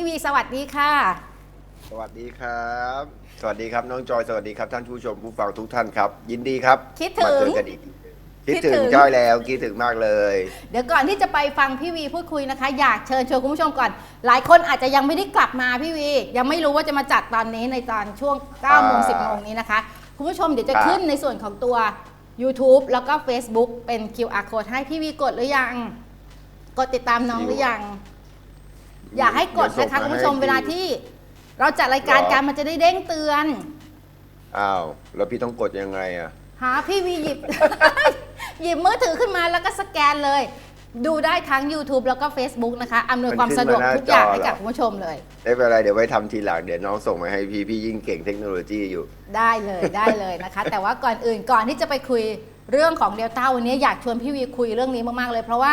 พี่วีสวัสดีค่ะ สวัสดีครับ สวัสดีครับน้องจอย สวัสดีครับท่านผู้ชมผู้ฟังทุกท่านครับ ยินดีครับคิดถึง มาเจอกันอีก คิคิดดถึถึงงจอยแล้วคิดถึงมากเลย เดี๋ยวก่อนที่จะไปฟังพี่วีพูดคุยนะคะ อยากเชิญชวนคุณผู้ชมก่อน หลายคนอาจจะยังไม่ได้กลับมาพี่วี ยังไม่รู้ว่าจะมาจัดตอนนี้ในตอนช่วง9โมงอ่า10โมงนี้นะคะ คุณผู้ชมเดี๋ยวจะครับ ขึ้นในส่วนของตัว YouTube แล้วก็ Facebook เป็น QR code ให้พี่วีกดหรือยัง กดติดตามน้องหรือยัง อยากให้กดนะคะเยวส่งคุณผู้ชมให้เวลาที่ เราจัดรายการหรอกันมันจะได้เด้งเตือนอ้าวแล้วพี่ต้องกดยังไงอะหาพี่วีหยิบ หยิบมือถือขึ้นมาแล้วก็สแกนเลย ดูได้ทั้ง YouTube แล้วก็ Facebook นะคะอำนวยความสะดวกทุกอย่างให้กับคุณผู้ชมเลย ไม่เป็นไรเดี๋ยวไว้ทำทีหลังเดี๋ยวน้องส่งมาให้พี่พี่ยิ่งเก่งเทคโนโลยีอยู่ ได้เลยได้เลยนะคะ แต่ว่าก่อนอื่นก่อนที่จะไปคุยเรื่องของเดลต้าวันนี้อยากชวนพี่วีคุยเรื่องนี้มากๆเลย เพราะว่า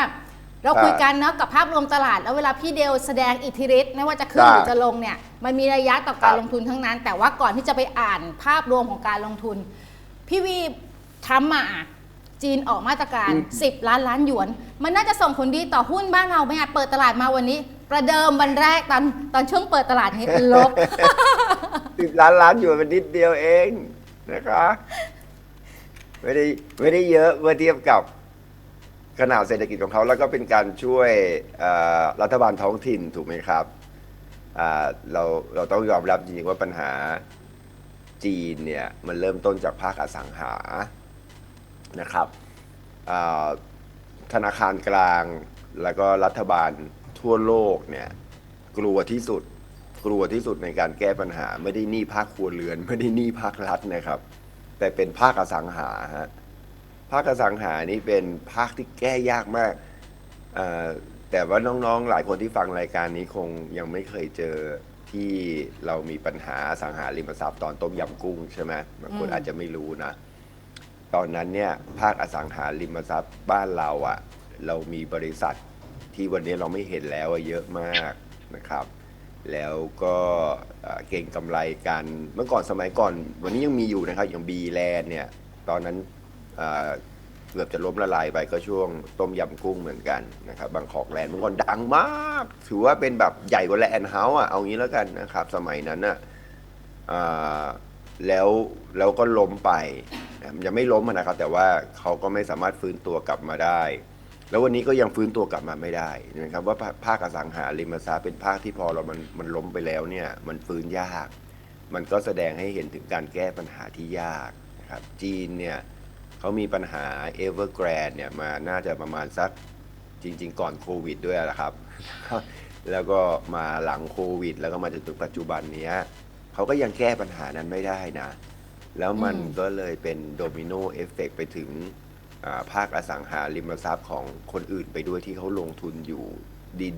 เราคุยกันเนาะกับภาพรวมตลาด แล้วเวลาพี่เดลแสดงอิทธิฤทธิ์ไม่ว่าจะขึ้นครับหรือจะลงเนี่ยมันมีระยะต่อการครับลงทุนทั้งนั้น แต่ว่าก่อนที่จะไปอ่านภาพรวมของการลงทุน พี่วีทรัมป์มาจีนออกมาตรการ 10 ล้านล้านหยวน มันน่าจะส่งผลดีต่อหุ้นบ้านเราไหมอะเปิดตลาดมาวันนี้ ประเดิมวันแรกตอนตอนช่วงเปิดตลาดนี้ลบสิบล้านล้านอยู่เป็นนิดเดียวเองนะคะไม่ได้ไม่ได้เยอะเมื่อเทียบกับ ขนาดเศรษฐกิจของเขาแล้วก็เป็นการช่วยเอ่อรัฐบาลท้องถิ่นถูกไหมครับอ่าเราเราต้องยอมรับจริงๆว่าปัญหาจีนเนี่ยมันเริ่มต้นจากภาคอสังหานะครับอ่าธนาคารกลางแล้วก็รัฐบาลทั่วโลกเนี่ยกลัวที่สุดกลัวที่สุดในการแก้ปัญหา ไม่ได้หนี้ภาคครัวเรือน ไม่ได้หนี้ภาครัฐนะครับ แต่เป็นภาคอสังหาฮะ ภาคอสังหานี่เป็นภาคที่แก้ยากมากอ่อแต่ว่าน้องๆ หลายคนที่ฟังรายการนี้คงยังไม่เคยเจอที่เรามีปัญหาอสังหาริมทรัพย์ตอนต้มยำกุ้งใช่ไหมบางคนอาจจะไม่รู้นะ ตอนนั้นเนี่ยภาคอสังหาริมทรัพย์บ้านเราอะเรามีบริษัทที่วันนี้เราไม่เห็นแล้วอะเยอะมากนะครับ แล้วก็เอ่อเก่งกำไรกัน เมื่อก่อนสมัยก่อน วันนี้ยังมีอยู่นะครับอย่างบีแลนเนี่ย ตอนนั้น เกือบจะล้มละลายไปก็ช่วงต้มยำกุ้งเหมือนกันนะครับบางกอกแลนด์เมื่อก่อนดังมาก ถือว่าเป็นแบบใหญ่กว่าแลนด์เฮาส์อะเอางี้แล้วกันนะครับ สมัยนั้นอะแล้วแล้วก็ล้มไปยังไม่ล้มนะครับ แต่ว่าเขาก็ไม่สามารถฟื้นตัวกลับมาได้ แล้ววันนี้ก็ยังฟื้นตัวกลับมาไม่ได้นะครับ ว่าภาภาคอสังหาริมทรัพย์เป็นภาคที่พอเรามันมันล้มไปแล้วเนี่ย มันฟื้นยาก มันก็แสดงให้เห็นถึงการแก้ปัญหาที่ยากนะครับ จีนเนี่ย เขามีปัญหา e v e r g r a n d เนี่ยมาน่าจะประมาณสักจริง ๆ ก่อนโควิดด้วยแหละครับ แล้วก็มาหลังโควิด แล้วก็มาจนถึงปัจจุบันเนี้ยเขาก็ยังแก้ปัญหานั้นไม่ได้นะ แล้วมันก็เลยเป็นโดมิโนเอฟเฟกไปถึงภาคอสังหาริมทรัพย์ของคนอื่นไปด้วยที่เขาลงทุนอยู่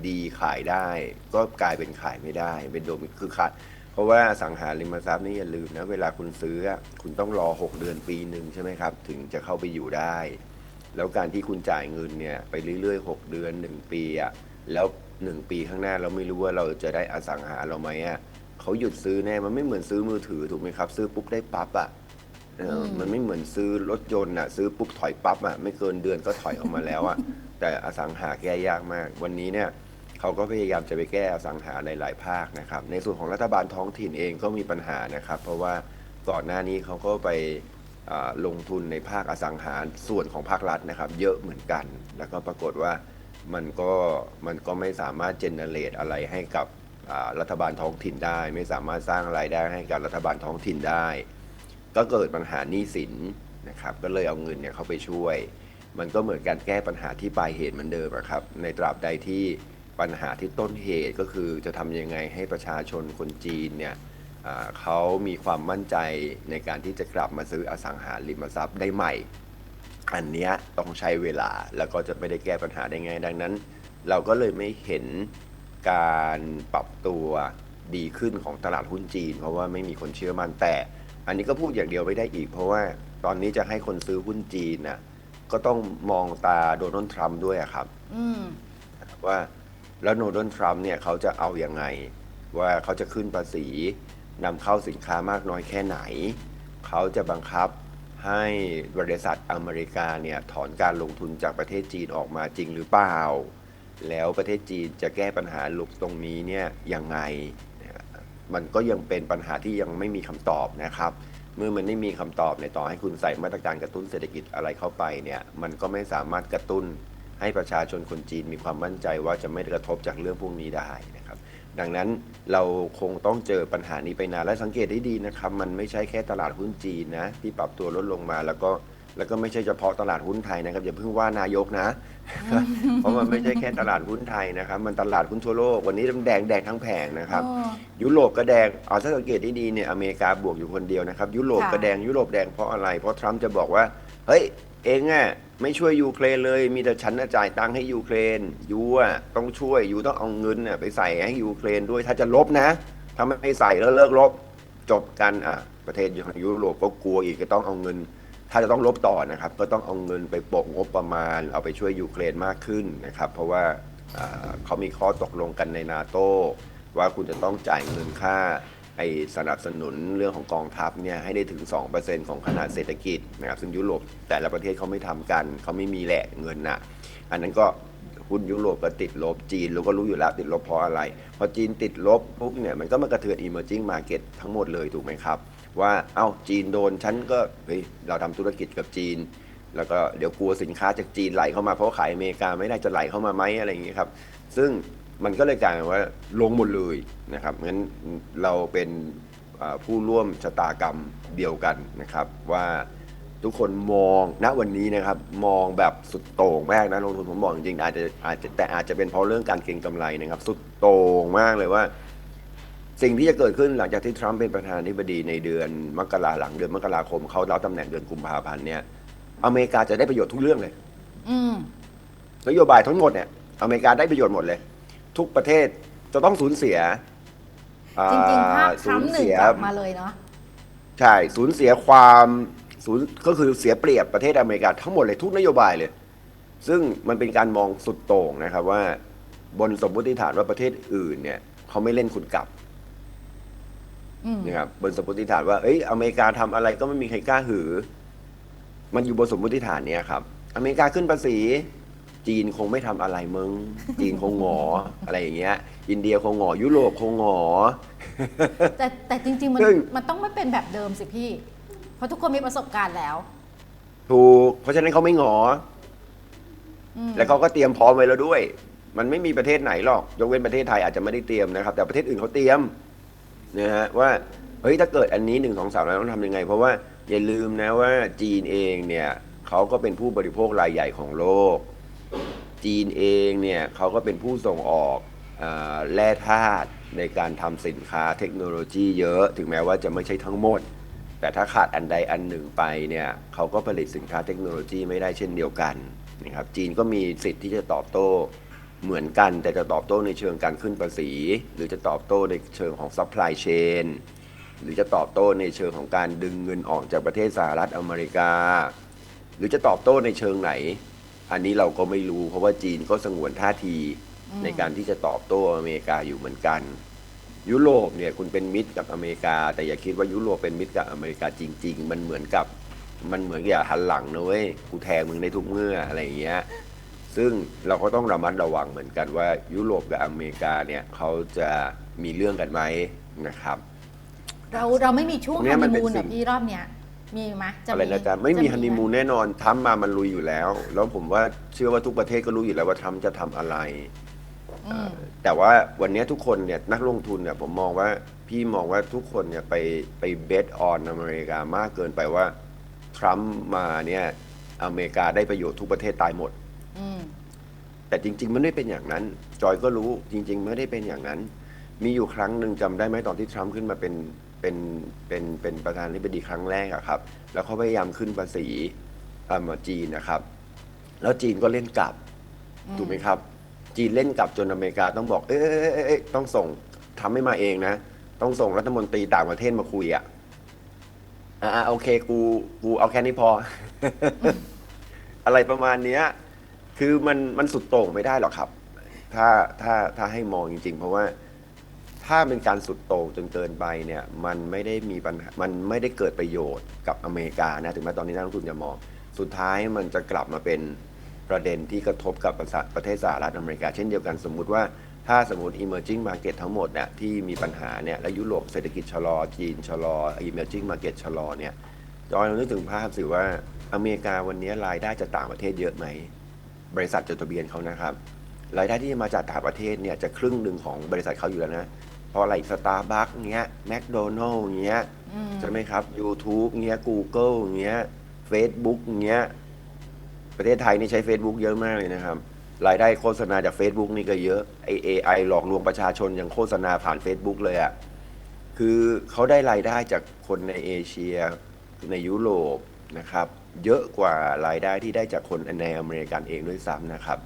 ดีๆ ขายได้ ก็กลายเป็นขายไม่ได้ เป็นโดมิคือขาด ราะว่าอสังหาริมทรัพย์นี่อย่าลืมนะ เวลาคุณซื้ออะคุณต้องรอ 6 เดือนปีหนึ่งใช่ไหมครับ ถึงจะเข้าไปอยู่ได้ แล้วการที่คุณจ่ายเงินเนี่ยไปเรื่อยๆ 6 เดือน 1 ปีอะแล้ว 1 ปีข้างหน้าเราไม่รู้ว่าเราจะได้อสังหาเราไหมอะเขาหยุดซื้อแน่มันไม่เหมือนซื้อมือถือถูกไหมครับ ซื้อปุ๊บได้ปั๊บอะเอออมมันไม่เหมือนซื้อรถยนต์อะซื้อปุ๊บถอยปั๊บอะไม่เกินเดือนก็ถอยออกมาแล้วอะแต่อสังหาแก้ยากมาก วันนี้เนี่ย เขาก็พยายามจะไปแก้อสังหาในหลายภาคนะครับ ในส่วนของรัฐบาลท้องถิ่นเองก็มีปัญหานะครับ เพราะว่าก่อนหน้านี้เขาก็ไปลงทุนในภาคอสังหาส่วนของภาครัฐนะครับ เยอะเหมือนกัน แล้วก็ปรากฏว่ามันก็มันก็ไม่สามารถเจเนเรตอะไรให้กับรัฐบาลท้องถิ่นได้ ไม่สามารถสร้างรายได้ให้กับรัฐบาลท้องถิ่นได้ ก็เกิดปัญหาหนี้สินนะครับ ก็เลยเอาเงินเนี่ยเข้าไปช่วย มันก็เหมือนการแก้ปัญหาที่ปลายเหตุเหมือนเดิมครับ ในตราบใดที่ ปัญหาที่ต้นเหตุก็คือจะทำยังไงให้ประชาชนคนจีนเนี่ยอ่าเขามีความมั่นใจในการที่จะกลับมาซื้ออสังหาริมทรัพย์ได้ใหม่ อันเนี้ยต้องใช้เวลาแล้วก็จะไม่ได้แก้ปัญหาได้ง่ายดังนั้น เราก็เลยไม่เห็นการปรับตัวดีขึ้นของตลาดหุ้นจีน เพราะว่าไม่มีคนเชื่อมั่นแต่ อันนี้ก็พูดอย่างเดียวไม่ได้อีก เพราะว่าตอนนี้จะให้คนซื้อหุ้นจีนน่ะก็ต้องมองตาโดนัลด์ทรัมป์ด้วยอะครับ อืม ว่า แล้วโดนัลด์ทรัมป์เนี่ยเขาจะเอาอยัางไง ว่าเขาจะขึ้นภาษีนำเข้าสินค้ามากน้อยแค่ไหน เขาจะบังคับให้บริษัทอเมริกาเนี่ยถอนการลงทุนจากประเทศจีนออกมาจริงหรือเปล่า แล้วประเทศจีนจะแก้ปัญหาลุกตรงนี้เนี่ยยังไง มันก็ยังเป็นปัญหาที่ยังไม่มีคำตอบนะครับ เมื่อมันไม่มีคำตอบในต่อให้คุณใส่มาตรการกระตุ้นเศรษฐกิจอะไรเข้าไปเนี่ย มันก็ไม่สามารถกระตุ้น ให้ประชาชนคนจีนมีความมั่นใจว่าจะไม่กระทบจากเรื่องพวกนี้ได้นะครับ ดังนั้นเราคงต้องเจอปัญหานี้ไปนานและสังเกตได้ดีนะครับ มันไม่ใช่แค่ตลาดหุ้นจีนนะที่ปรับตัวลดลงมาแล้วก็แล้วก็ไม่ใช่เฉพาะตลาดหุ้นไทยนะครับอย่าเพิ่งว่านายกนะ เพราะมันไม่ใช่แค่ตลาดหุ้นไทยนะครับ มันตลาดหุ้นทั่วโลกวันนี้มันแดงแดงทั้งแผงนะครับอ๋อยุโรปก็แดงเอาถ้าสังเกตดีๆเนี่ยอเมริกาบวกอยู่คนเดียวนะครับ ยุโรปค่ะก็แดงยุโรปแดงเพราะอะไร เพราะทรัมป์จะบอกว่าเฮ้ยเองอะ ไม่ช่วยยูเครนเลย มีแต่ฉันน่ะจ่ายตังค์ให้ยูเครนยูอะต้องช่วยยูต้องเอาเงินน่ะไปใส่ให้ยูเครนด้วยถ้าจะลบนะถ้าไม่ใส่แล้วเลิกลบจบกันอะประเทศยุโรปก็กลัวอีกก็ต้องเอาเงิน ถ้าจะต้องลบต่อนะครับ ก็ต้องเอาเงินไปโปะงบประมาณ เอาไปช่วยยูเครนมากขึ้นนะครับ เพราะว่าอ่าเขามีข้อตกลงกันในนาโตว่าคุณจะต้องจ่ายเงินค่า ไอสนับสนุนเรื่องของกองทัพเนี่ยให้ได้ถึง 2%ของขนาดเศรษฐกิจนะครับซึ่งยุโรปแต่ละประเทศเขาไม่ทำกันเขาไม่มีแหละเงินน่ะอันนั้นก็หุ้นยุโรปก็ติดลบจีนเราก็รู้อยู่แล้วติดลบเพราะอะไร พอจีนติดลบปุ๊บเนี่ยมันก็มากระเทือน emerging market ทั้งหมดเลยถูกไหมครับ ว่าเอ้าจีนโดนฉันก็เฮ้ยเราทำธุรกิจกับจีน แล้วก็เดี๋ยวกลัวสินค้าจากจีนไหลเข้ามาเพราะขายอเมริกาไม่ได้จะไหลเข้ามาไหมอะไรอย่างเงี้ยครับซึ่ง มันก็เลยกลายเป็นว่าลงหมดเลยนะครับงั้นเราเป็นอ่าผู้ร่วมชะตากรรมเดียวกันนะครับ ว่าทุกคนมองณวันนี้นะครับ มองแบบสุดโต่งมากนะลงทุนผมบอกจริงๆอาจจะอาจจะแต่อาจจะเป็นเพราะเรื่องการเก็งกำไรนะครับ สุดโต่งมากเลยว่า สิ่งที่จะเกิดขึ้นหลังจากที่ทรัมป์เป็นประธานาธิบดีในเดือนมกราหลังเดือนมกราคมเขารับตำแหน่งเดือนกุมภาพันธ์เนี่ย อเมริกาจะได้ประโยชน์ทุกเรื่องเลยอืมนโยบายทั้งหมดเนี่ยอเมริกาได้ประโยชน์หมดเลย ทุกประเทศจะต้องสูญเสียอ่จริงๆภาพทสูรัมญป์หนึ่งเสียกลับมาเลยเนาะใช่สูญเสียความสูญก็คือเสียเปรียบประเทศอเมริกาทั้งหมดเลยทุกนโยบายเลย ซึ่งมันเป็นการมองสุดโต่งนะครับว่า บนสมมติฐานว่าประเทศอื่นเนี่ยเขาไม่เล่นคุณกลับอืมนะครับบนสมมติฐานว่าเอ้ยอเมริกาทำอะไรก็ไม่มีใครกล้าหือ มันอยู่บนสมมติฐานเนี้ยครับ อเมริกาขึ้นภาษี จีนคงไม่ทำอะไรมึง จีนคงหงอ อะไรอย่างเงี้ย อินเดียคงหงอ ยุโรปคงหงอ แต่แต่จริง ๆ มันซึ่ง มันต้องไม่เป็นแบบเดิมสิพี่ เพราะทุกคนมีประสบการณ์แล้วถูก เพราะฉะนั้นเขาไม่หงอ อืม แล้วเขาก็เตรียมพร้อมไว้แล้วด้วย มันไม่มีประเทศไหนหรอก ยกเว้นประเทศไทยอาจจะไม่ได้เตรียมนะครับ แต่ประเทศอื่นเขาเตรียมนะฮะว่า เฮ้ย ถ้าเกิดอันนี้หนึ่งสองสามเราต้องทำยังไง เพราะว่าอย่าลืมนะว่าจีนเองเนี่ยเขาก็เป็นผู้บริโภครายใหญ่ของโลก จีนเองเนี่ยเขาก็เป็นผู้ส่งออกอแร่ธาตุในการทำสินค้าเทคโนโลยีเยอะ ถึงแม้ว่าจะไม่ใช่ทั้งหมด แต่ถ้าขาดอันใดอันหนึ่งไปเนี่ยเขาก็ผลิตสินค้าเทคโนโลยีไม่ได้เช่นเดียวกันนะครับจีนก็มีสิทธิ์ที่จะตอบโต้เหมือนกัน แต่จะตอบโต้ในเชิงการขึ้นภาษี หรือจะตอบโต้ในเชิงของซัพพลายเชนหรือจะตอบโต้ในเชิงของการดึงเงินออกจากประเทศสหรัฐอเมริกา หรือจะตอบโต้ในเชิงไหน อันนี้เราก็ไม่รู้ เพราะว่าจีนก็สงวนท่าทีในการที่จะตอบโต้อเมริกาอยู่เหมือนกัน ยุโรปเนี่ยคุณเป็นมิตรกับอเมริกา แต่อย่าคิดว่ายุโรปเป็นมิตรกับอเมริกาจริง ๆ มันเหมือนกับมันเหมือนกับอย่าหันหลังนะเว้ยกูแทงมึงในทุกเมื่ออะไรอย่างเงี้ยซึ่งเราก็ต้องระมัดระวังเหมือนกันว่ายุโรปกับอเมริกาเนี่ยเขาจะมีเรื่องกันไหมนะครับ เราเราไม่มีช่วงตรงเนี้ฮันยมันนีเป็นมูนสิ่อะงพี่รอบเนี้ย มีไหมจะอะไรนะจ๊ะไม่มีจะฮันนีมูนไหแน่นอนทรัมป์มามันลุยอยู่แล้ว แล้วผมว่าเชื่อว่าทุกประเทศก็รู้อยู่แล้วว่าทรัมป์จะทำอะไร อืม แต่ว่าวันนี้ทุกคนเนี่ยนักลงทุนเนี่ยผมมองว่าพี่มองว่าทุกคนเนี่ยไปไปเบสออนอเมริกามากเกินไปว่าทรัมป์มาเนี่ยอเมริกาได้ประโยชน์ทุกประเทศตายหมด อืม แต่จริง ๆ มันไม่เป็นอย่างนั้น จอยก็รู้จริง ๆ ไม่ได้เป็นอย่างนั้น มีอยู่ครั้งหนึ่งจำได้ไหมตอนที่ทรัมป์ขึ้นมาเป็น เป็นเป็นเป็นประธานาธิบดีครั้งแรกอะครับ แล้วเขาพยายามขึ้นภาษีอ่ามาจีนนะครับ แล้วจีนก็เล่นกลับถูกไหมครับ จีนเล่นกลับจนอเมริกาต้องบอก เอ้ยเอ้ยเอ้ยเอ้ยต้องส่งทำไม่มาเองนะ ต้องส่งรัฐมนตรีต่างประเทศมาคุยอะอ่าอ่าโอเคกูกูเอาแค่นี้พอ อะไรประมาณเนี้ย คือมันมันสุดโต่งไม่ได้หรอกครับ ถ้าถ้าถ้าให้มองจริง ๆ เพราะว่า ถ้าเป็นการสุดโต่งจนเกินไปเนี่ยมันไม่ได้มีปัญหามันไม่ได้เกิดประโยชน์กับอเมริกานะถึงแม้ตอนนี้นักลงทุนจะมอง สุดท้ายมันจะกลับมาเป็นประเด็นที่กระทบกับประสาประเทศสหรัฐอเมริกา เช่นเดียวกันสมมุติว่าถ้าสมมติ emerging market ทั้งหมดเนี่ยที่มีปัญหาเนี่ยและยุโรปเศรษฐกิจชะลอ จีนชะลอ emerging market ชะลอเนี่ยจอยเรานึกถึงภาพสิว่าอเมริกาวันนี้รายได้จากต่างประเทศเยอะไหม บริษัทจดทะเบียนเขานะครับ รายได้ที่มาจากต่างประเทศเนี่ยจะครึ่งหนึ่งของบริษัทเขาอยู่แล้วนะ พราะอะไรสตาร์บัคเงี้ยแมคโดนัลล์เงี้ยอืม ใช่ไหมครับ YouTube เงี้ย Google เงี้ย Facebook เงี้ย ประเทศไทยนี่ใช้ Facebook เยอะมากเลยนะครับ รายได้โฆษณาจาก Facebook นี่ก็เยอะไอ AI หลอกลวงประชาชนยังโฆษณาผ่าน Facebook เลยอะ่ะ คือเขาได้รายได้จากคนในเอเชีย ในยุโรปนะครับ เยอะกว่ารายได้ที่ได้จากคนในอเมริกันเองด้วยซ้ำนะครับ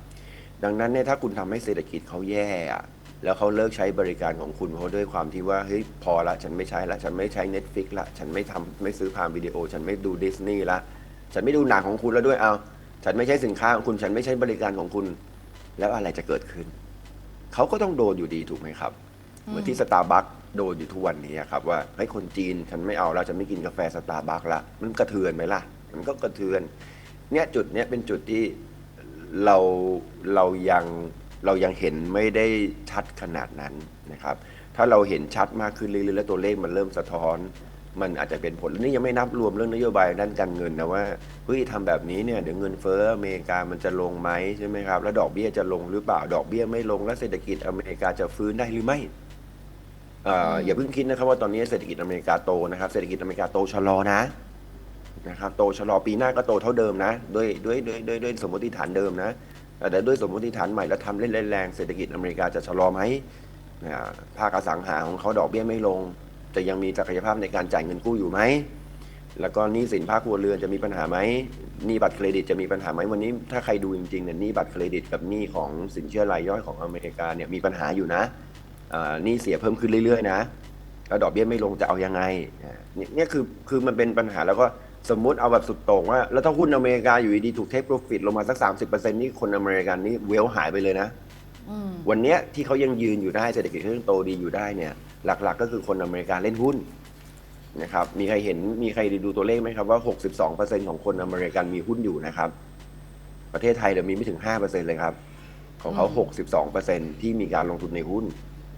ดังนั้นเนี่ยถ้าคุณทำให้เศรษฐกิจเขาแย่อะ แล้วเขาเลิกใช้บริการของคุณเพราะด้วยความที่ว่าเฮ้ยพอละฉันไม่ใช้ละฉันไม่ใช้ Netflix ละฉันไม่ทำไม่ซื้อพามวิดีโอ ฉันไม่ดูดิสนีย์ละฉันไม่ดูหนังของคุณแล้วด้วยเอาฉันไม่ใช้สินค้าของคุณฉันไม่ใช้บริการของคุณ แล้วอะไรจะเกิดขึ้น เขาก็ต้องโดนอยู่ดีถูกไหมครับ เหมือนที่สตาร์บัคโดนอยู่ทุกวันนี้ครับว่าให้ยคนจีนฉันไม่เอาแล้วฉันไม่กินกาแฟสตาร์บัคละมันกระเทือนไหมล่ะ มันก็กระเทือน เนี่ยจุดเนี้ยเป็นจุดที่เราเรายัง เรายังเห็นไม่ได้ชัดขนาดนั้นนะครับ ถ้าเราเห็นชัดมากขึ้นเรื่อยๆแล้วตัวเลขมันเริ่มสะท้อน มันอาจจะเป็นผลนี่ยังไม่นับรวมเรื่องนโยบายด้านการเงินนะว่าเฮ้ยทำแบบนี้เนี่ยเดี๋ยวเงินเฟ้ออเมริกามันจะลงไหมใช่ไหมครับแล้วดอกเบี้ยจะลงหรือเปล่าดอกเบี้ยไม่ลงแล้วเศรษฐกิจอเมริกาจะฟื้นได้หรือไม่เอ่ออย่าเพิ่งคิดนะครับว่าตอนนี้เศรษฐกิจอเมริกาโตนะครับเศรษฐกิจอเมริกาโตชะลอนะนะครับโตชะลอปีหน้าก็โตเท่าเดิมนะด้วยด้วยด้วยด้วยด้วยสมมติฐานเดิมนะ แต่ด้วยสมมติฐานใหม่แล้วทำเล่นแรงเศรษฐกิจอเมริกาจะชะลอไหมภาคอสังหาของเขาดอกเบี้ยไม่ลง จะยังมีศักยภาพในการจ่ายเงินกู้อยู่ไหมแล้วก็หนี้สินภาคครัวเรือนจะมีปัญหาไหมหนี้บัตรเครดิตจะมีปัญหาไหมวันนี้ถ้าใครดูจริงๆเนี่ยหนี้บัตรเครดิตกับหนี้ของสินเชื่อรายย่อยของอเมริกาเนี่ยมีปัญหาอยู่นะหนี้เสียเพิ่มขึ้นเรื่อยๆนะแล้วดอกเบี้ยไม่ลงจะเอายังไงเนี่ยคือคือมันเป็นปัญหาแล้วก็ สมมุติเอาแบบสุดโต่งว่า แล้วถ้าหุ้นอเมริกาอยู่ดีๆถูกเทคโปรฟิตลงมาสัก 30%นี่คนอเมริกันนี่เวลหายไปเลยนะ อืมวันเนี้ยที่เขายังยืนอยู่ได้เศรษฐกิจเขายังโตดีอยู่ได้เนี่ยหลักๆ ก็คือคนอเมริกันเล่นหุ้นนะครับมีใครเห็นมีใครดูตัวเลขไหมครับว่า 62%ของคนอเมริกันมีหุ้นอยู่นะครับ ประเทศไทยเดี๋ยวมีไม่ถึง 5%เลยครับ ของเขา 62%ที่มีการลงทุนในหุ้น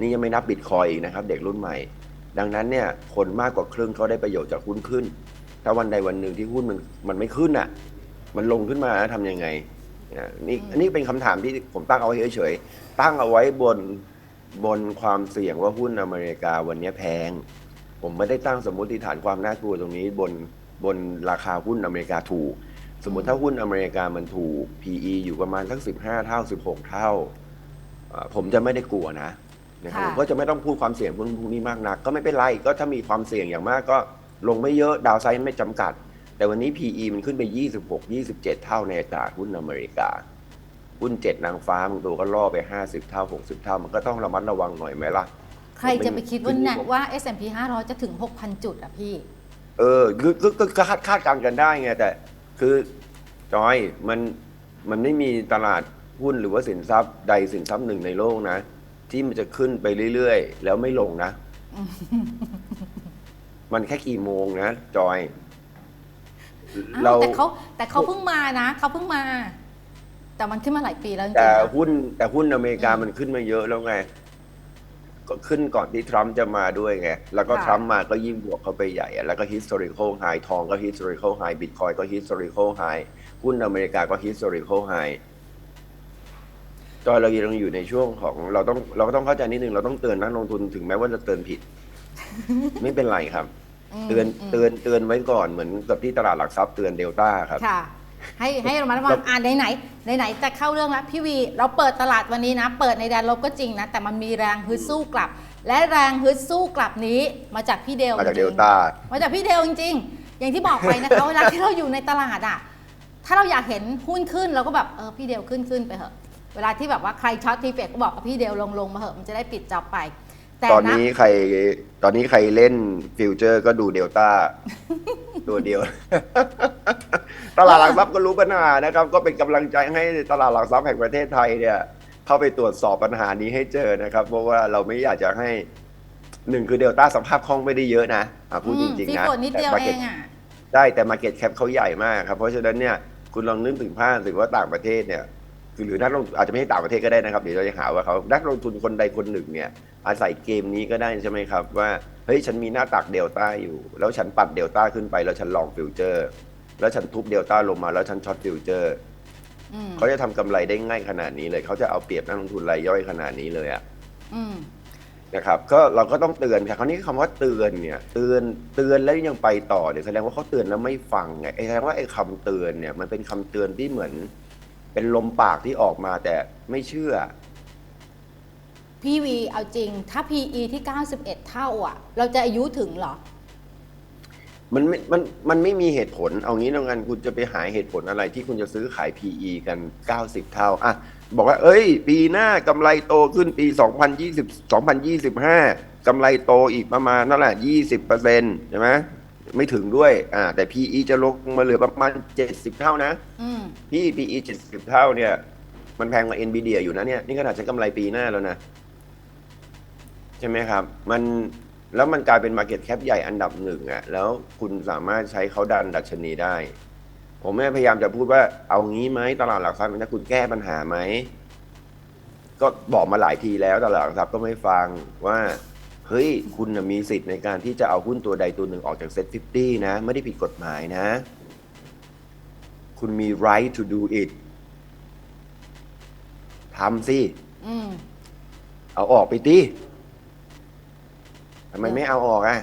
นี่ยังไม่นับบิตคอยอีกนะครับ เด็กรุ่นใหม่ ดังนั้นเนี่ยคนมากกว่าครึ่งเขาได้ประโยชน์จากหุ้นขึ้น ถ้าวันใดวันหนึ่งที่หุ้นมันมันไม่ขึ้นอะ มันลงขึ้นมาแล้วทำยังไงอะนี่อันนี้เป็นคำถามที่ผมตั้งเอาไว้เฉยๆตั้งเอาไว้บนบนความเสี่ยงว่าหุ้นอเมริกาวันนี้แพง ผมไม่ได้ตั้งสมมติฐานความน่ากลัวตรงนี้บนบนราคาหุ้นอเมริกาถูก สมมติถ้าหุ้นอเมริกามันถูก PE อยู่ประมาณสัก15 เท่า 16 เท่าอ่าผมจะไม่ได้กลัวนะนะครับค่ะ ผมก็จะไม่ต้องพูดความเสี่ยงพวกนี้มากนัก ก็ไม่เป็นไรก็ถ้ามีความเสี่ยงอย่างมากก็ ลงไม่เยอะดาวไซด์ไม่จำกัด แต่วันนี้ PE มันขึ้นไป 26 27 เท่าในตลาดหุ้นอเมริกา หุ้นเจ็ดนางฟ้าบางตัวก็ล่อไป 50 เท่า 60 เท่า มันก็ต้องระมัดระวังหน่อยไหมล่ะ ใครจะไปคิดว่าผมเป็นเนี่ยว่า S&P 500 จะถึง 6,000 จุดอะพี่ เออคือคือคือคาดคาดการณ์กันได้ไงแต่ คือจอยมันมันไม่มีตลาดหุ้นหรือว่าสินทรัพย์ใดสินทรัพย์หนึ่งในโลกนะ ที่มันจะขึ้นไปเรื่อยๆ แล้วไม่ลงนะ มันแค่กี่โมงนะจอย อ้าวแต่เขาแต่เขาเพิ่งมานะเขาเพิ่งมา แต่มันขึ้นมาหลายปีแล้วจริงๆแต่นะหุ้นแต่หุ้นอเมริกาอืมมันขึ้นมาเยอะแล้วไง ก็ขึ้นก่อนที่ทรัมป์จะมาด้วยไง แล้วก็ค่ะทรัมป์มาก็ยิ่งบวกเข้าไปใหญ่อะแล้วก็ historical high ทองก็ historical high bitcoin ก็ historical high หุ้นอเมริกาก็ historical high ตอนเรายังอยู่ในช่วงของเราต้องเราก็ต้องเข้าใจนิดนึงเราต้องเตือนนักลงทุนถึงแม้ว่าจะเตือนผิด ไม่เป็นไรครับ มเตือนมเตือนเตือนไว้ก่อนเหมือนกับที่ตลาดหลักทรัพย์เตือนเดลต้าครับ ค่ะ ให้ให้ระมัดระวังอ่านไหนไหนไหนไหนๆจะเข้าเรื่องแล้วพี่วีเราเปิดตลาดวันนี้นะ เปิดในแดนลบก็จริงนะ แต่มันมีแรงฮึดสู้กลับ และแรงฮึดสู้กลับนี้มาจากพี่เดลมาจากจริงๆเดลต้า มาจากพี่เดลจริงๆ อย่างที่บอกไปนะคะ เวลาที่เราอยู่ในตลาดอะ ถ้าเราอยากเห็นหุ้นขึ้นเราก็แบบเออพี่เดลขึ้นขึ้นไปเหอะ เวลาที่แบบว่าใครช็อตทีเฟกก็บอกว่าพี่เดลลงลงมาเหอะมันจะได้ปิดจ็อบไป แต่ตอนนะนี้ใครตอนนี้ใครเล่นฟิวเจอร์ก็ดูเดลต้า ตัวเดียว ตลาดหลักทรัพย์ก็รู้ปัญหานะครับ ก็เป็นกำลังใจให้ตลาดหลักทรัพย์แห่งประเทศไทยเนี่ย เข้าไปตรวจสอบปัญหานี้ให้เจอนะครับ เพราะว่าเราไม่อยากจะให้หนึ่งคือเดลต้าสภาพคล่องไม่ได้เยอะนะอะพูดจริงอืมๆนะฟรีโฟดนิดเดียวแต่เอ market งอะได้แต่ Market Cap เขาใหญ่มากครับ เพราะฉะนั้นเนี่ยคุณลองนึกถึงภาพสิว่าต่างประเทศเนี่ยคือ หรือนักลงทุนอาจจะไม่ใช่ต่างประเทศก็ได้นะครับ เดี๋ยวเราจะหาว่าเขานักลงทุนคนใดคนหนึ่งเนี่ย อาศัยเกมนี้ก็ได้ใช่ไหมครับ ว่าเฮ้ยฉันมีหน้าตักเดลต้าอยู่ แล้วฉันปัดเดลต้าขึ้นไป แล้วฉันลองฟิวเจอร์ แล้วฉันทุบเดลต้าลงมาแล้วฉันช็อตฟิวเจอร์อืมเขาจะทำกำไรได้ง่ายขนาดนี้เลย เขาจะเอาเปรียบนักลงทุนรายย่อยขนาดนี้เลยอะอืมนะครับ ก็เราก็ต้องเตือนค่ะคราวนี้คำว่าเตือนเนี่ย เตือนเตือนแล้วยังไปต่อเดี๋ยวแสดงว่าเขาเตือนแล้วไม่ฟังไงไอ้แสดงว่าไอ้คำเตือนเนี่ย มันเป็นคำเตือนที่เหมือน เป็นลมปากที่ออกมาแต่ไม่เชื่อ พี่วีเอาจริง ถ้า PE ที่ 91 เท่าอะ เราจะอายุถึงเหรอ มันไม่มันมันไม่มีเหตุผล เอางี้แล้วกันคุณจะไปหาเหตุผลอะไรที่คุณจะซื้อขาย PE กัน 90 เท่าอะบอกว่า เอ้ย ปีหน้ากำไรโตขึ้นปี 2020 2025กำไรโตอีกประมาณนั่นแหละ20เปอร์เซ็นต์ใช่ไหม ไม่ถึงด้วย อ่า แต่ PE จะลงมาเหลือประมาณ 70 เท่านะ อืมพี่ PE 70 เท่าเนี่ย มันแพงกว่า NVIDIA อยู่นะเนี่ย นี่ขนาดฉันกำไรปีหน้าแล้วนะ ใช่ไหมครับ มัน แล้วมันกลายเป็น Market Cap ใหญ่อันดับหนึ่งอะแล้วคุณสามารถใช้เขาดันดัชนีได้ ผมไม่พยายามจะพูดว่า เอางี้ไหมตลาดหลักทรัพย์มันจะคุณแก้ปัญหาไหม ก็บอกมาหลายทีแล้วตลาดหลักทรัพย์ก็ไม่ฟังว่า เฮ้ย คุณน่ะมีสิทธิ์ในการที่จะเอาหุ้นตัวใดตัวหนึ่งออกจากเซ็ต50นะ ไม่ได้ผิดกฎหมายนะ คุณมี right to do it ทำสิ อืม เอาออกไปดิทำไมไม่เอาออกอะ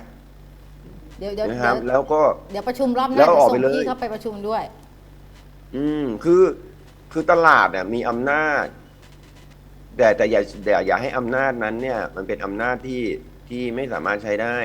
เดี๋ยวเดี๋ยวนะคเดี๋รัยบวแล้วก็ เดี๋ยวประชุมรอบหแล้น้าวจะออกส่ไปงเลย พี่เข้าไปประชุมด้วย อืมคือคือตลาดเนี่ยมีอำนาจ แต่แต่อย่าแต่อย่าให้อำนาจนั้นเนี่ย มันเป็นอำนาจที่ ที่ไม่สามารถใช้ได้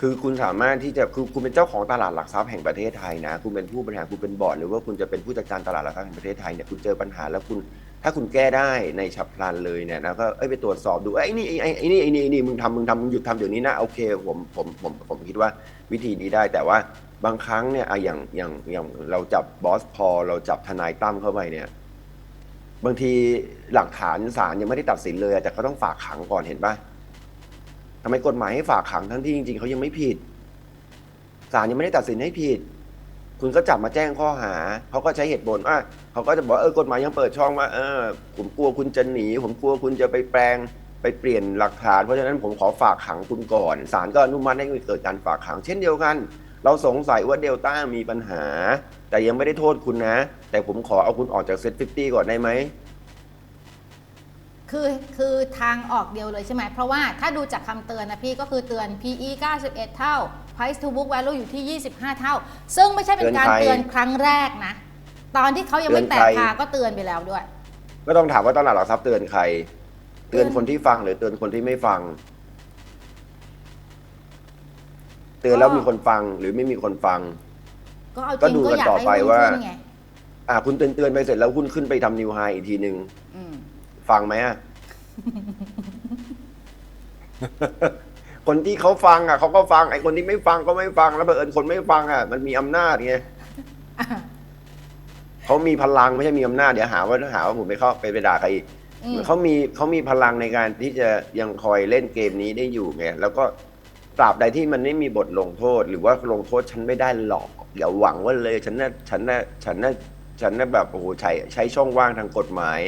คือคุณสามารถที่จะคือคุณเป็นเจ้าของตลาดหลักทรัพย์แห่งประเทศไทยนะ คุณเป็นผู้บริหารคุณเป็นบอร์ดหรือว่าคุณจะเป็นผู้จัดการตลาดหลักทรัพย์แห่งประเทศไทยเนี่ยคุณเจอปัญหาแล้วคุณถ้าคุณแก้ได้ในฉับพลันเลยเนี่ยนะก็เอ้ยไปตรวจสอบดูเอ้ยไอ้นี่ไอ้ไอ้นี่ไอ้นี่ไอ้นี่มึงทำมึงทำมึงหยุดทำเดี๋ยวนี้นะโอเคผมผมผมผมคิดว่าวิธีนี้ได้แต่ว่าบางครั้งเนี่ยอะอย่างอย่างอย่างเราจับบอสพอเราจับทนายตั้มเข้าไปเนี่ย บางทีหลักฐานศาลยังไม่ได้ตัดสินเลยอะแต่เขาต้องฝากขังก่อนเห็นปะำไมกฎหมายให้ฝากขังทั้งที่จริงๆเขายังไม่ผิดศาลยังไม่ได้ตัดสินให้ผิด คุณก็จับมาแจ้งข้อหา เขาก็ใช้เหตุผลว่าเขาก็จะบอกเออกฎหมายยังเปิดช่องว่าเออผมกลัวคุณจะหนี ผมกลัวคุณจะไปแปลงไปเปลี่ยนหลักฐาน เพราะฉะนั้นผมขอฝากขังคุณก่อนศาลก็อนุมัติให้เกิดการฝากขัง เช่นเดียวกัน เราสงสัยว่าเดลต้ามีปัญหา แต่ยังไม่ได้โทษคุณนะ แต่ผมขอเอาคุณออกจากเซตฟิตี้ก่อนได้ไหม คือคือทางออกเดียวเลยใช่ไหม เพราะว่าถ้าดูจากคำเตือนนะพี่ก็คือเตือน PE 91 เท่า Price to book value อยู่ที่ 25 เท่า ซึ่งไม่ใช่เป็นการเตืเตืออนนใครครั้งแรกนะ ตอนที่เขายังไม่เตืแตอนกใครพาก็เตือนไปแล้วด้วย ก็ต้องถามว่าตลาดหลักทรัพย์เตือนใครเตือนเตือนคนที่ฟังหรือเตือนคนที่ไม่ฟัง เตือนแล้วมีคนฟังหรือไม่มีคนฟัง ก็เอาจก็ริงดูก็กันอยากต่อให้ไปหุ้นว่าขึ้นไงอ่า คุณเตือนเตือนไปเสร็จแล้วหุ้นขึ้นไปทำนิวไฮอีกทีหนึ่งอืม ฟังไหมอะคนที่เขาฟังอะเขาก็ฟัง ไอ้คนที่ไม่ฟังก็ไม่ฟัง แล้วเผอิญคนไม่ฟังอะ มันมีอำนาจไงเขามีพลังไม่ใช่มีอำนาจเดี๋ยวหาว่าหาว่าผมไปเข้าไปไปด่าใครอีก อืม เขามีเขามีพลังในการที่จะยังคอยเล่นเกมนี้ได้อยู่ไง แล้วก็ตราบใดที่มันไม่มีบทลงโทษ หรือว่าลงโทษฉันไม่ได้หรอกอย่าหวังว่าเลยฉันน่ะฉันน่ะฉันน่ะฉันน่ะแบบโอ้โหใช้ใช้ช่องว่างทางกฎหมาย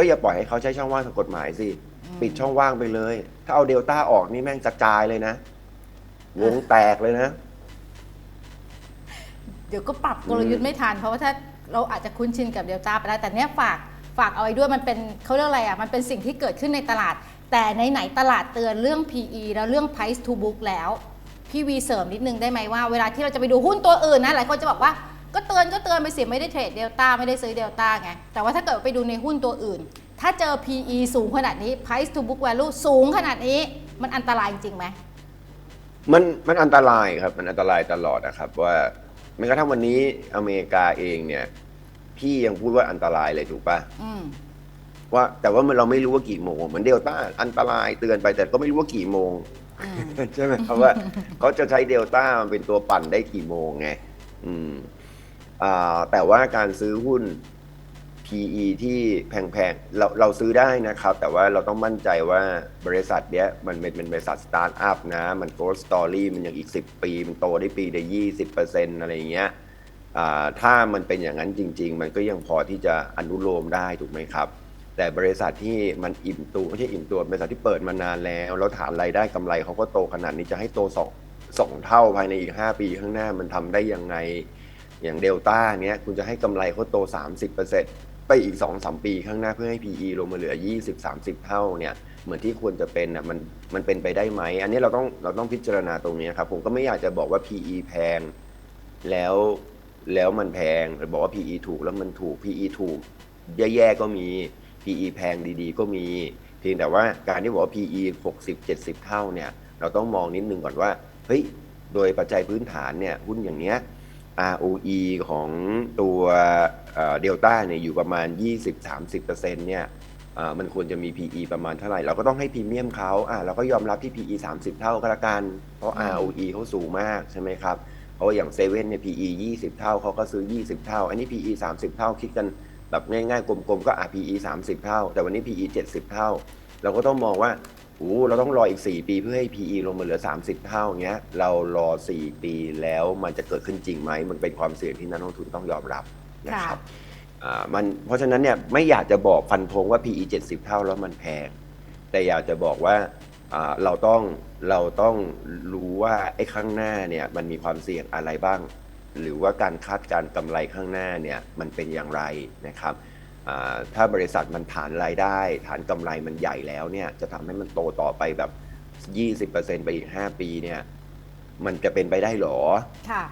ก็อย่าปล่อยให้เขาใช้ช่องว่างทางกฎหมายสิ ปิดช่องว่างไปเลย ถ้าเอาเดลต้าออกนี่แม่งกระจายเลยนะ วงแตกเลยนะ เดี๋ยวก็ปรับกลยุทธ์ไม่ทัน เพราะว่าถ้าเราอาจจะคุ้นชินกับเดลต้าไปแล้ว แต่เนี้ยฝากฝากเอาไว้ด้วยมันเป็นเขาเรียกอะไรอะ มันเป็นสิ่งที่เกิดขึ้นในตลาด แต่ในไหนๆตลาดเตือนเรื่อง PE แล้วเรื่อง price to book แล้ว พี่วีเสริมนิดนึงได้ไหมว่าเวลาที่เราจะไปดูหุ้นตัวอื่นนะหลายคนจะบอกว่า ก็เตือนก็เตือนไปสิไม่ได้เทรดเดลต้าไม่ได้ซื้อเดลต้าไง แต่ว่าถ้าเกิดไปดูในหุ้นตัวอื่น ถ้าเจอ PE สูงขนาดนี้ price to book value สูงขนาดนี้มันอันตรายจริงไหมมันมันอันตรายครับมันอันตรายตลอดนะครับว่าแม้กระทั่งวันนี้อเมริกาเองเนี่ย พี่ยังพูดว่าอันตรายเลยถูกปะอืมว่าแต่ว่ามันเราไม่รู้ว่ากี่โมงเหมือนเดลต้าอันตรายเตือนไปแต่ก็ไม่รู้ว่ากี่โมงอืมใช่ไหมครับว่าเขาจะใช้เดลต้ามันเป็นตัวปั่นได้กี่โมงไงอืมอ่า แต่ว่าการซื้อหุ้น PE ที่แพงๆ เราเราซื้อได้นะครับ แต่ว่าเราต้องมั่นใจว่าบริษัทเนี้ยมันเป็นบริษัทสตาร์ทอัพนะ มัน growth story มันยังอีก 10 ปี มันโตได้ปีได้ยี่สิบเปอร์เซ็นต์อะไรอย่างเงี้ยถ้ามันเป็นอย่างนั้นจริง ๆ มันก็ยังพอที่จะอนุโลมได้ถูกไหมครับ แต่บริษัทที่มันอิ่มตัวไม่ใช่อิ่มตัวบริษัทที่เปิดมานานแล้ว แล้วฐานรายได้กำไรเขาก็โตขนาดนี้จะให้โตสองสองเท่าภายในอีก 5 ปีข้างหน้ามันทำได้ยังไง อย่างเดลต้าเนี้ยคุณจะให้กำไรเขาโต 30%ไปอีก 2-3 ปีข้างหน้าเพื่อให้ PE ลงมาเหลือ 20-30 เท่าเนี่ยเหมือนที่ควรจะเป็นอะมันมันเป็นไปได้ไหม อันนี้เราต้องเราต้องพิจารณาตรงนี้ครับ ผมก็ไม่อยากจะบอกว่า PE แพง แล้วแล้วมันแพงหรือบอกว่า PE ถูกแล้วมันถูก PE ถูกแย่ๆก็มี PE แพงดีๆ ก็มี เพียงแต่ว่าการที่บอกว่า PE 60 70 เท่าเนี่ย เราต้องมองนิดนึงก่อนว่าเฮ้ยโดยปัจจัยพื้นฐานเนี่ยหุ้นอย่างเนี้ย ROE ของตัวเดลต้าเนี่ยอยู่ประมาณ 20-30%เนี่ยเอ่อมันควรจะมี PE ประมาณเท่าไหร่ เราก็ต้องให้พรีเมียมเขาอะเราก็ยอมรับที่ PE 30 เท่าก็แล้วกัน เพราะ ROE เขาสูงมากใช่ไหมครับ เพราะว่าอย่างเซเว่นเนี่ย PE 20 เท่าเขาก็ซื้อ 20 เท่า อันนี้ PE 30 เท่าคิดกันแบบง่ายๆ กลมๆ ก็อะ PE 30 เท่า แต่วันนี้ PE 70 เท่า เราก็ต้องมองว่า โอ้เราต้องรออีก 4 ปีเพื่อให้ PE ลงมาเหลือ 30 เท่าเงี้ย เรารอ 4 ปีแล้วมันจะเกิดขึ้นจริงไหม มันเป็นความเสี่ยงที่นักลงทุนต้องยอมรับนะครับอ่ามันเพราะฉะนั้นเนี่ยไม่อยากจะบอกฟันธงว่า PE 70 เท่าแล้วมันแพง แต่อยากจะบอกว่าอ่าเราต้องเราต้องรู้ว่าไอ้ข้างหน้าเนี่ยมันมีความเสี่ยงอะไรบ้าง หรือว่าการคาดการณ์กำไรข้างหน้าเนี่ยมันเป็นอย่างไรนะครับอ่า ถ้าบริษัทมันฐานรายได้ ฐานกำไรมันใหญ่แล้วเนี่ยจะทำให้มันโตต่อไปแบบ 20%ไปอีก 5 ปีเนี่ยมันจะเป็นไปได้หรอค่ะ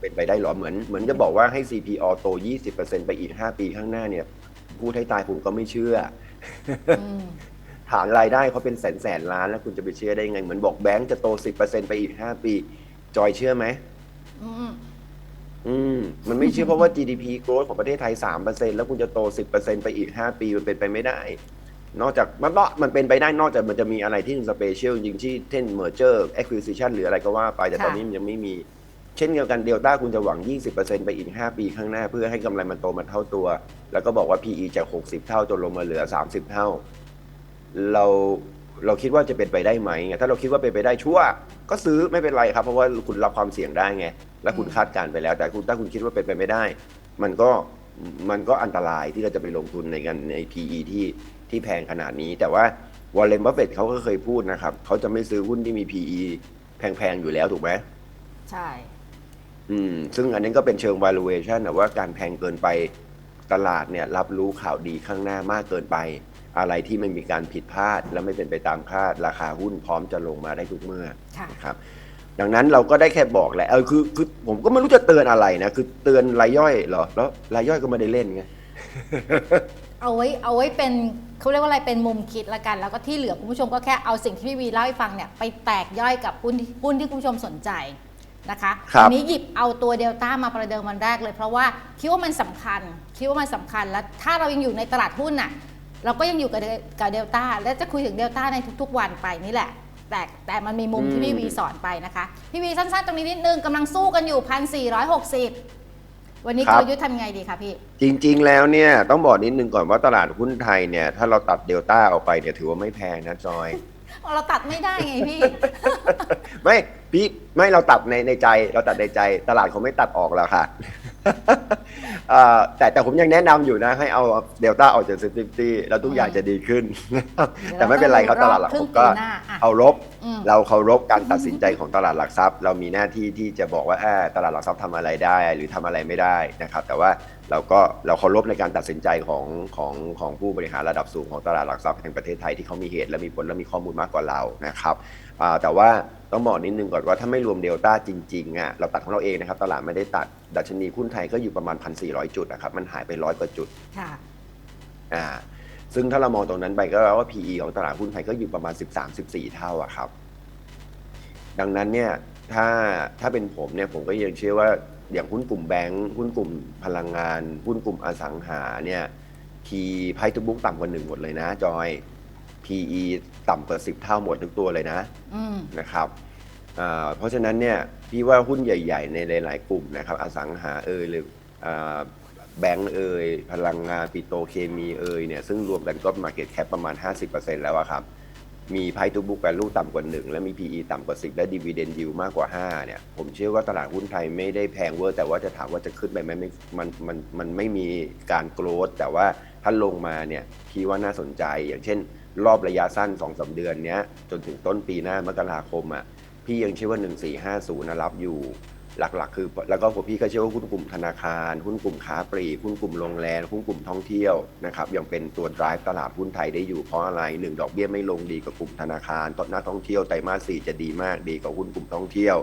เป็นไปได้หรอเหมือนเหมือนจะบอกว่าให้ CPO โต 20%ไปอีก 5 ปีข้างหน้าเนี่ยพูดให้ตายผมก็ไม่เชื่ออืมฐานรายได้เขาเป็นแสนแสนล้านแล้วคุณจะไปเชื่อได้ไง เหมือนบอกแบงก์จะโต 10%ไปอีก 5 ปี จอยเชื่อไหม อืมอืมมันไม่เชื่อเพราะว่า GDP growth ของประเทศไทย 3%แล้วคุณจะโต 10%ไปอีก 5 ปี มันเป็นไปไม่ได้ นอกจากมันก็มันเป็นไปได้นอกจากมันจะมีอะไรที่สเปเชียลจริงๆที่เช่น merger acquisition หรืออะไรก็ว่าไปแต่ตอนนี้มันยังไม่มี เช่นเดียวกันเดลต้าคุณจะหวัง 20%ไปอีก 5 ปีข้างหน้า เพื่อให้กำไรมันโตมาเท่าตัว แล้วก็บอกว่า PE จาก 60 เท่าจนลงมาเหลือ 30 เท่า เราเราคิดว่าจะเป็นไปได้ไหมไงถ้าเราคิดว่าเป็นไปได้ชั่ว ก็ซื้อไม่เป็นไรครับ เพราะว่าคุณรับความเสี่ยงได้ไง และคุณคาดการณ์ไปแล้ว แต่คุณถ้าคุณคิดว่าเป็นไปไม่ได้ มันก็มันก็อันตรายที่เราจะไปลงทุนในกันใน PE ที่ที่แพงขนาดนี้ แต่ว่าวอลเลนบัฟเฟตเขาก็เคยพูดนะครับเขาจะไม่ซื้อหุ้นที่มี PE แพงๆอยู่แล้วถูกไหมใช่ อืม ซึ่งอันนี้ก็เป็นเชิง valuation นะว่าการแพงเกินไปตลาดเนี่ย รับรู้ข่าวดีข้างหน้ามากเกินไป อะไรที่มันมีการผิดพลาด และไม่เป็นไปตามคาด ราคาหุ้นพร้อมจะลงมาได้ทุกเมื่อค่ะนะครับ ดังนั้นเราก็ได้แค่บอกแหละเออคือคือผมก็ไม่รู้จะเตือนอะไรนะ คือเตือนรายย่อยเหรอแล้วรายย่อยก็ไม่ได้เล่นไง เอาไว้เอาไว้เป็นเขาเรียกว่าอะไรเป็นมุมคิดละกัน แล้วก็ที่เหลือคุณผู้ชมก็แค่เอาสิ่งที่พี่วีเล่าให้ฟังเนี่ยไปแตกย่อยกับหุ้นที่หุ้นที่คุณผู้ชมสนใจนะคะครับ วันี้หยิบเอาตัวเดลต้ามาประเดิมวันแรกเลย เพราะว่าคิดว่ามันสำคัญ คิดว่ามันสำคัญแล้วถ้าเรายังอยู่ในตลาดหุ้นน่ะ เราก็ยังอยู่กับเดกับเดลต้าและจะคุยถึงเดลต้าในทุกๆวันไปนี่แหละ แต่แต่มันมีมุมที่พี่วีสอนไปนะคะ พี่วีสั้นๆ ตรงนี้นิดนึงกำลังสู้กันอยู่พันสี่ร้อยหกสิบวันนี้ครักบลยุทธ์ทำไงดีคะพี่ จริง ๆ แล้วเนี่ยต้องบอกนิดนึงก่อนว่าตลาดหุ้นไทยเนี่ยถ้าเราตัดเดลต้าออกไปเนี่ยถือว่าไม่แพงนะจอยเราตัดไม่ได้ไงพี่ ไม่พี่ไม่เราตัดในในใจ เราตัดในใจตลาดเขาไม่ตัดออกแล้วค่ะเอ่อ แต่แต่ผมยังแนะนำอยู่นะ ให้เอาเดลต้าออกจากเซนซิตี้แล้วทุกอย่างจะดีขึ้น แต่ไม่เป็นไรครับตลาดหลักทรัพย์ก็ครึ่งปีหน้าอะเอารบอืมเราเคารพการตัดสินใจของตลาดหลักทรัพย์ เรามีหน้าที่ที่จะบอกว่าเอ่อตลาดหลักทรัพย์ทำอะไรได้ หรือทำอะไรไม่ได้นะครับ แต่ว่าเราก็เราเคารพในการตัดสินใจของของของผู้บริหารระดับสูงของตลาดหลักทรัพย์แห่งประเทศไทยที่เขามีเหตุและมีผลและมีข้อมูลมากกว่าเรานะครับ อ่าแต่ว่าต้องบอกนิดนึงก่อนว่าถ้าไม่รวมเดลต้าจริงๆอะเราตัดของเราเองนะครับ ตลาดไม่ได้ตัดดัชนีหุ้นไทยก็อยู่ประมาณ 1,400 จุดนะครับมันหายไปร้อยกว่าจุดค่ะ อ่าซึ่งถ้าเรามองตรงนั้นไปก็แปลว่า PE ของตลาดหุ้นไทยก็อยู่ประมาณ 13-14 เท่าอะครับ ดังนั้นเนี่ยถ้าถ้าเป็นผมเนี่ยผมก็ยังเชื่อว่าอย่างหุ้นกลุ่มแบงค์หุ้นกลุ่มพลังงาน หุ้นกลุ่มอสังหาเนี่ยทีไพทุบุ๊กต่ำกว่าหนึ่งหมดเลยนะจอย PE ต่ำกว่า 10 เท่าหมดทุกตัวเลยนะอืม นะครับอ่าเพราะฉะนั้นเนี่ยพี่ว่าหุ้นใหญ่ ๆ ในหลาย ๆ กลุ่มนะครับอสังหาเอยหรืออาแบงก์เอยพลังงานปิโตรเคมีเอยเนี่ยซึ่งรวมกันก็ Market Cap ประมาณ 50%แล้วอะครับ มีไพทูบุ๊กแวลูต่ำกว่า 1 และมี PE ต่ำกว่า 10 และ Dividend Yield มากกว่า 5 เนี่ย ผมเชื่อว่าตลาดหุ้นไทยไม่ได้แพงเวอร์ แต่ว่าจะถามว่าจะขึ้นไปไหมไม่มันมันมันไม่มีการโกรธแต่ว่าถ้าลงมาเนี่ยพี่ว่าน่าสนใจอย่างเช่น รอบระยะสั้น2-3สเดือนเนี้ยจนถึงต้นปีหน้ามกราคมอะพี่ยังเชื่อว่า 1450นะรับอยู่ หลักๆ คือ แล้วก็ผมพี่ก็เชื่อว่าหุ้นกลุ่มธนาคาร หุ้นกลุ่มค้าปลีกหุ้นกลุ่มโรงแรมหุ้นกลุ่มท่องเที่ยวนะครับยังเป็นตัว drive ตลาดหุ้นไทยได้อยู่เพราะอะไรหนึ่งดอกเบี้ยไม่ลงดีกับกลุ่มธนาคารตอนหน้าท่องเที่ยวไตรมาสสี่จะดีมากดีกว่าหุ้นกลุ่มท่องเที่ยว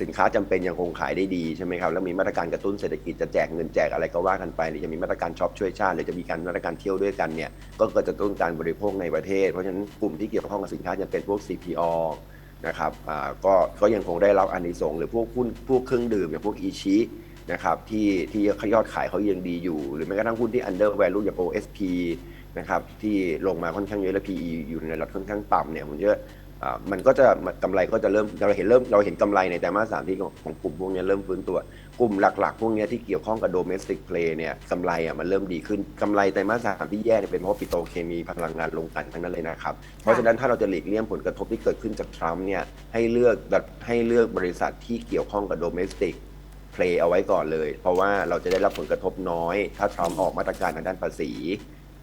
สินค้าจำเป็นยังคงขายได้ดีใช่ไหมครับแล้วมีมาตรการกระตุ้นเศรษฐกิจจะแจกเงินแจกอะไรก็ว่ากันไปหรือจะมีมาตรการช็อปช่วยชาติหรือจะมีการมาตรการเที่ยวด้วยกันเนี่ยก็เกิดจะต้นการบริโภคในประเทศ เพราะฉะนั้นกลุ่มที่เกี่ยวข้องกับสินค้าจำเป็นพวก CPO นะครับอ่าก็ก็ยังคงได้รับอานิสงส์หรือพวกหุ้นพวกเครื่องดื่มอย่างพวกอีชินะครับที่ที่ยอดขายเขายังดีอยู่ หรือแม้กระทั่งหุ้นที่ under value อย่าง OSP นะครับที่ลงมาค่อนข้างเยอะและ PE อยู่ในระดับค่อนข้างต่ำเนี่ยผมเชื่อ มันก็จะกำไรก็จะเริ่มเราเห็นเริ่มเราเห็นกำไรในไตรมาสสามที่ของกลุ่มพวกนี้เริ่มฟื้นตัว กลุ่มหลักๆ พวกนี้ที่เกี่ยวข้องกับ domestic play เนี่ยกำไรอะมันเริ่มดีขึ้นกำไรไตรมาสสามที่แย่เนี่ยเป็นเพราะปิโตเคมีพลังงานลงกันทั้งนั้นเลยนะครับ เพราะฉะนั้นถ้าเราจะหลีกเลี่ยงผลกระทบที่เกิดขึ้นจากทรัมป์เนี่ยให้เลือกให้เลือกบริษัทที่เกี่ยวข้องกับ domestic play เอาไว้ก่อนเลย เพราะว่าเราจะได้รับผลกระทบน้อย ถ้าทรัมป์ออกมาตรการทางด้านภาษี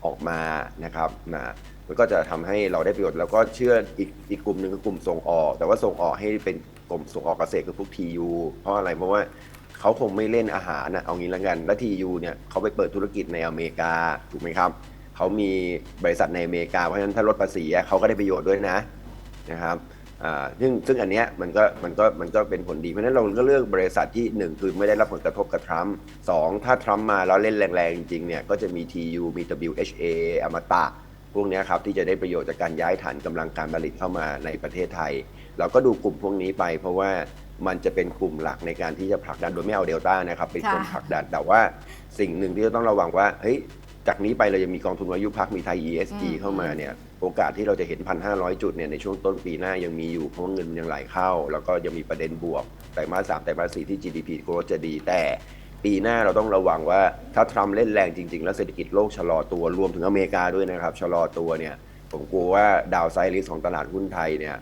ออกมานะครับนะ มันก็จะทำให้เราได้ประโยชน์แล้วก็เชื่ออีกอีกกลุ่มหนึ่งคือกลุ่มส่งออก แต่ว่าส่งออกให้เป็นกลุ่มส่งออกเกษตรคือพวก TU เพราะอะไรเพราะว่าเขาคงไม่เล่นอาหารนะเอางี้แล้วกัน แล้ว TU เนี่ยเขาไปเปิดธุรกิจในอเมริกาถูกไหมครับเขามีบริษัทในอเมริกาเพราะฉะนั้นถ้าลดภาษีเขาก็ได้ประโยชน์ด้วยนะนะครับซึ่งซึ่งอันเนี้ยมันก็มันก็มันก็เป็นผลดี เพราะฉะนั้นเราก็เลือกบริษัทที่หนึ่งคือไม่ได้รับผลกระทบกับทรัมป์สองถ้าทรัมป์มาแล้วเล่นแรงๆ จริงๆเนี่ยก็จะมี TU มี WHA อมตะ พวกเนี้ยครับที่จะได้ประโยชน์จากการย้ายฐานกำลังการผลิตเข้ามาในประเทศไทย เราก็ดูกลุ่มพวกนี้ไป เพราะว่ามันจะเป็นกลุ่มหลักในการที่จะผลักดันโดยไม่เอาเดลต้านะครับเป็นคนค่ะผลักดันแต่ว่าสิ่งหนึ่งที่จะต้องระวังว่าเฮ้ยจากนี้ไปเรายังมีกองทุนวายุพักมีไทย ESG อืมเข้ามาเนี่ยโอกาสที่เราจะเห็น 1,500 จุดเนี่ยในช่วงต้นปีหน้ายังมีอยู่เพราะว่าเงินมันยังไหลเข้า แล้วก็ยังมีประเด็นบวกไตรมาสสามไตรมาสสี่ที่ GDP โกรจะดีแต่ ปีหน้าเราต้องระวังว่าถ้าทรัมป์เล่นแรงจริง ๆ แล้วเศรษฐกิจโลกชะลอตัวรวมถึงอเมริกาด้วยนะครับชะลอตัวเนี่ยผมกลัวว่าดาวไซริสของตลาดหุ้นไทยเนี่ย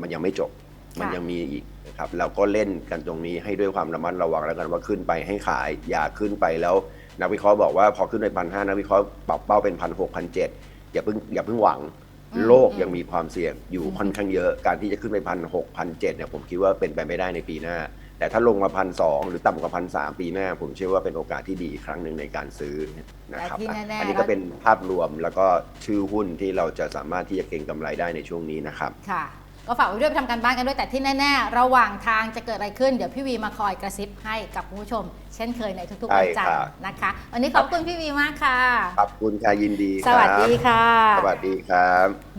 มันยังไม่จบมันยังมีอีกนะครับเราก็เล่นกันตรงนี้ให้ด้วยความระมัดระวังแล้วกันว่าขึ้นไปให้ขายอย่าขึ้นไปแล้ว นักวิเคราะห์บอกว่าพอขึ้นไปพันห้านักวิเคราะห์ปรับเป้าเป็นพันหกพันเจ็ดอย่าเพิ่งอย่าเพิ่งหวังโลกยังมีความเสี่ยงอยู่ค่อนข้างเยอะ การที่จะขึ้นไปพันหกพันเจ็ดเนี่ยผมคิดว่าเป็นไปไม่ได้ในปีหน้า แต่ถ้าลงมาพันสองหรือต่ำกว่าพันสามปีหน้า ผมเชื่อว่าเป็นโอกาสที่ดีอีกครั้งหนึ่งในการซื้อนะครับแต่ที่แน่ๆอันนี้ก็เป็นภาพรวมแล้วก็ชื่อหุ้นที่เราจะสามารถที่จะเก็งกำไรได้ในช่วงนี้นะครับค่ะก็ฝากไว้ด้วยไปทำการบ้านกันด้วยแต่ที่แน่ ๆ ระหว่างทางจะเกิดอะไรขึ้น เดี๋ยวพี่วีมาคอยกระซิบให้กับคุณผู้ชม เช่นเคยในทุกๆวันจันทใช่ครัร์บนะคะ วันนี้ขอบคุณพี่วีมากค่ะ ขอบคุณค่ะยินดีสวัสดีครับค่ะ สวัสดีครับ